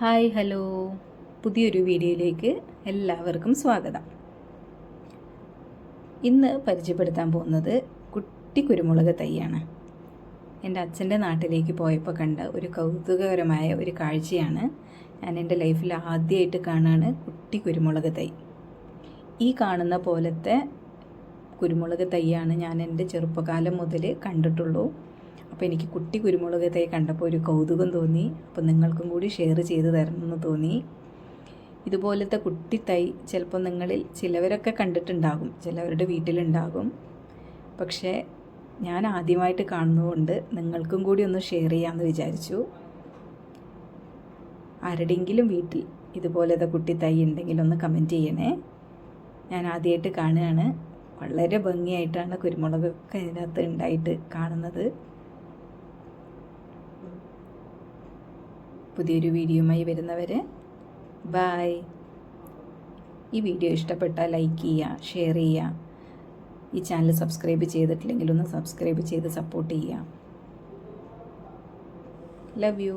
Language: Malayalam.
Hi hello. പുതിയൊരു വീഡിയോയിലേക്ക് എല്ലാവർക്കും സ്വാഗതം. ഇന്ന് പരിചയപ്പെടുത്താൻ പോകുന്നത് കുട്ടി കുരുമുളക് തൈയാണ്. എന്റെ അച്ഛന്റെ നാട്ടിലേക്ക് പോയപ്പോൾ കണ്ട ഒരു കൗതുകകരമായ ഒരു കാഴ്ചയാണ് ഞാൻ എന്റെ ലൈഫിൽ ആദ്യമായിട്ട് കാണുകയാണ് കുട്ടി കുരുമുളക് തൈ. ഈ കാണുന്ന പോലത്തെ കുരുമുളക് തൈയാണ് ഞാൻ എന്റെ ചെറുപ്പകാലം മുതൽ കണ്ടിട്ടുള്ളൂ. അപ്പോൾ എനിക്ക് കുട്ടി കുരുമുളക് തൈ കണ്ടപ്പോൾ ഒരു കൗതുകം തോന്നി. അപ്പോൾ നിങ്ങൾക്കും കൂടി ഷെയർ ചെയ്ത് തരണമെന്ന് തോന്നി. ഇതുപോലത്തെ കുട്ടി തൈ ചിലപ്പോൾ നിങ്ങളിൽ ചിലവരൊക്കെ കണ്ടിട്ടുണ്ടാകും. ചിലവരുടെ വീട്ടിലുണ്ടാകും. പക്ഷേ ഞാൻ ആദ്യമായിട്ട് കാണുന്നതുകൊണ്ട് നിങ്ങൾക്കും കൂടി ഒന്ന് ഷെയർ ചെയ്യാമെന്ന് വിചാരിച്ചു. ആരുടെയെങ്കിലും വീട്ടിൽ ഇതുപോലത്തെ കുട്ടി തൈ ഉണ്ടെങ്കിൽ ഒന്ന് കമന്റ് ചെയ്യണേ. ഞാൻ ആദ്യമായിട്ട് കാണുകയാണ്. വളരെ ഭംഗിയായിട്ടാണ് കുരുമുളകൊക്കെ ഇതിനകത്ത് ഉണ്ടായിട്ട് കാണുന്നത്. പുതിയൊരു വീഡിയോയുമായി വരുന്നവരെ. ബായ് ഈ വീഡിയോ ഇഷ്ടപ്പെട്ടാൽ ലൈക്ക് ചെയ്യുക ഷെയർ ചെയ്യുക. ഈ ചാനൽ സബ്സ്ക്രൈബ് ചെയ്തിട്ടില്ലെങ്കിൽ ഒന്ന് സബ്സ്ക്രൈബ് ചെയ്ത് സപ്പോർട്ട് ചെയ്യുക. Love you